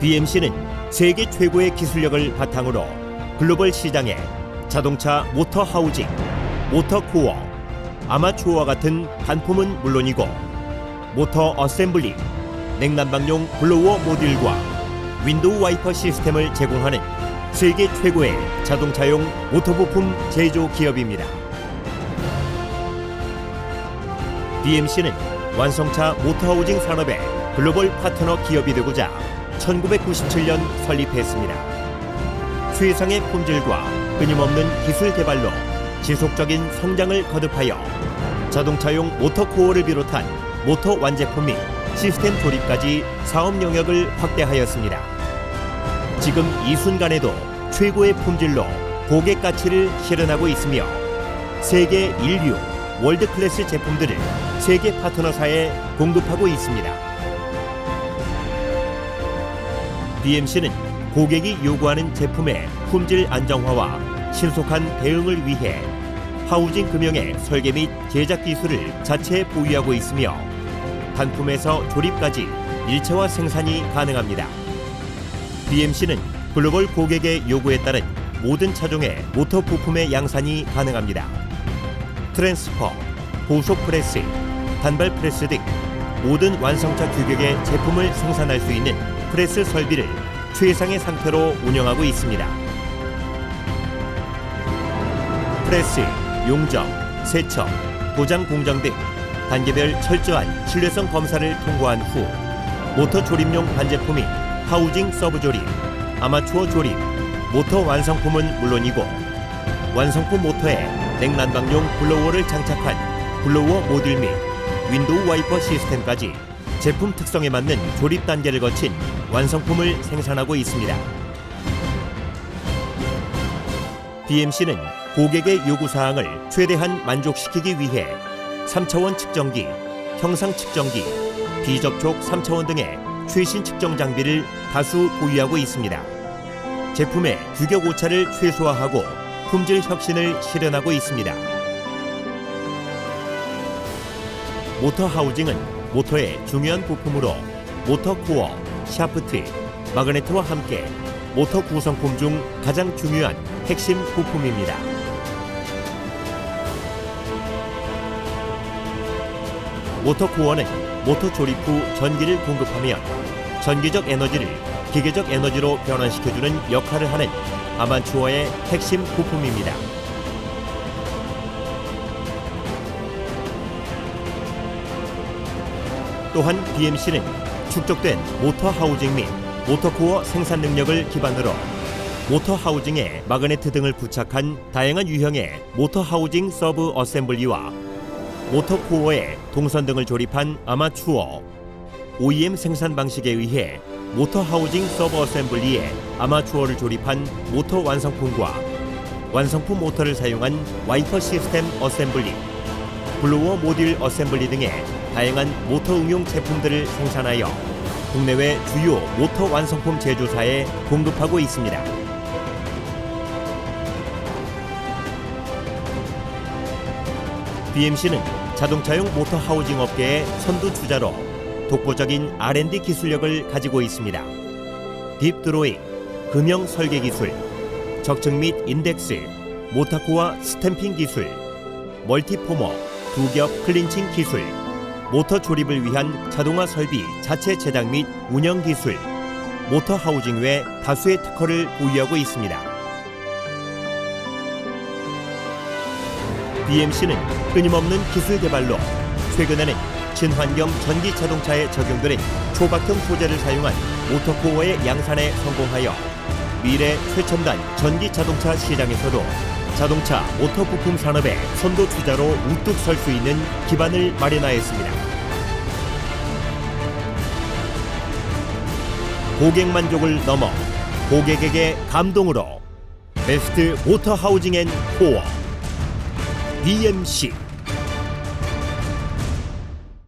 BMC는 세계 최고의 기술력을 바탕으로 글로벌 시장에 자동차 모터 하우징, 모터 코어, 아마추어와 같은 반품은 물론이고 모터 어셈블리, 냉난방용 블로워 모듈과 윈도우 와이퍼 시스템을 제공하는 세계 최고의 자동차용 모터 부품 제조 기업입니다. BMC는 완성차 모터 하우징 산업의 글로벌 파트너 기업이 되고자 1997년 설립했습니다. 최상의 품질과 끊임없는 기술 개발로 지속적인 성장을 거듭하여 자동차용 모터 코어를 비롯한 모터 완제품 및 시스템 조립까지 사업 영역을 확대하였습니다. 지금 이 순간에도 최고의 품질로 고객 가치를 실현하고 있으며 세계 인류 월드 클래스 제품들을 세계 파트너사에 공급하고 있습니다. BMC는 고객이 요구하는 제품의 품질 안정화와 신속한 대응을 위해 하우징 금형의 설계 및 제작 기술을 자체 보유하고 있으며 단품에서 조립까지 일체화 생산이 가능합니다. BMC는 글로벌 고객의 요구에 따른 모든 차종의 모터 부품의 양산이 가능합니다. 트랜스퍼, 고속 프레스, 단발 프레스 등 모든 완성차 규격의 제품을 생산할 수 있는 프레스 설비를 최상의 상태로 운영하고 있습니다. 프레스, 용접, 세척, 도장 공정 등 단계별 철저한 신뢰성 검사를 통과한 후 모터 조립용 반제품인 하우징 서브 조립, 아마추어 조립, 모터 완성품은 물론이고 완성품 모터에 냉난방용 블로워를 장착한 블로워 모듈 및 윈도우 와이퍼 시스템까지 제품 특성에 맞는 조립 단계를 거친 완성품을 생산하고 있습니다. BMC는 고객의 요구 사항을 최대한 만족시키기 위해 3차원 측정기, 형상 측정기, 비접촉 3차원 등의 최신 측정 장비를 다수 보유하고 있습니다. 제품의 규격 오차를 최소화하고 품질 혁신을 실현하고 있습니다. 모터 하우징은 모터의 중요한 부품으로 모터 코어, 샤프트, 마그네트와 함께 모터 구성품 중 가장 중요한 핵심 부품입니다. 모터 코어는 모터 조립 후 전기를 공급하며 전기적 에너지를 기계적 에너지로 변환시켜주는 역할을 하는 아마추어의 핵심 부품입니다. 또한 BMC는 축적된 모터 하우징 및 모터 코어 생산 능력을 기반으로 모터 하우징에 마그네트 등을 부착한 다양한 유형의 모터 하우징 서브 어셈블리와 모터 코어에 동선 등을 조립한 아마추어 OEM 생산 방식에 의해 모터 하우징 서브 어셈블리에 아마추어를 조립한 모터 완성품과 완성품 모터를 사용한 와이퍼 시스템 어셈블리, 블로워 모듈 어셈블리 등의 다양한 모터 응용 제품들을 생산하여 국내외 주요 모터 완성품 제조사에 공급하고 있습니다. BMC는 자동차용 모터 하우징 업계의 선두 주자로 독보적인 R&D 기술력을 가지고 있습니다. 딥 드로잉, 금형 설계 기술, 적층 및 인덱스, 모타코와 스탬핑 기술, 멀티포머, 두겹 클린칭 기술, 모터 조립을 위한 자동화 설비 자체 제작 및 운영 기술, 모터 하우징 외 다수의 특허를 보유하고 있습니다. BMC는 끊임없는 기술 개발로 최근에는 친환경 전기 자동차에 적용되는 초박형 소재를 사용한 모터코어의 양산에 성공하여 미래 최첨단 전기 자동차 시장에서도 자동차 모터 부품 산업의 선도 주자로 우뚝 설 수 있는 기반을 마련하였습니다. 고객 만족을 넘어 고객에게 감동으로 베스트 모터 하우징 앤 코어 BMC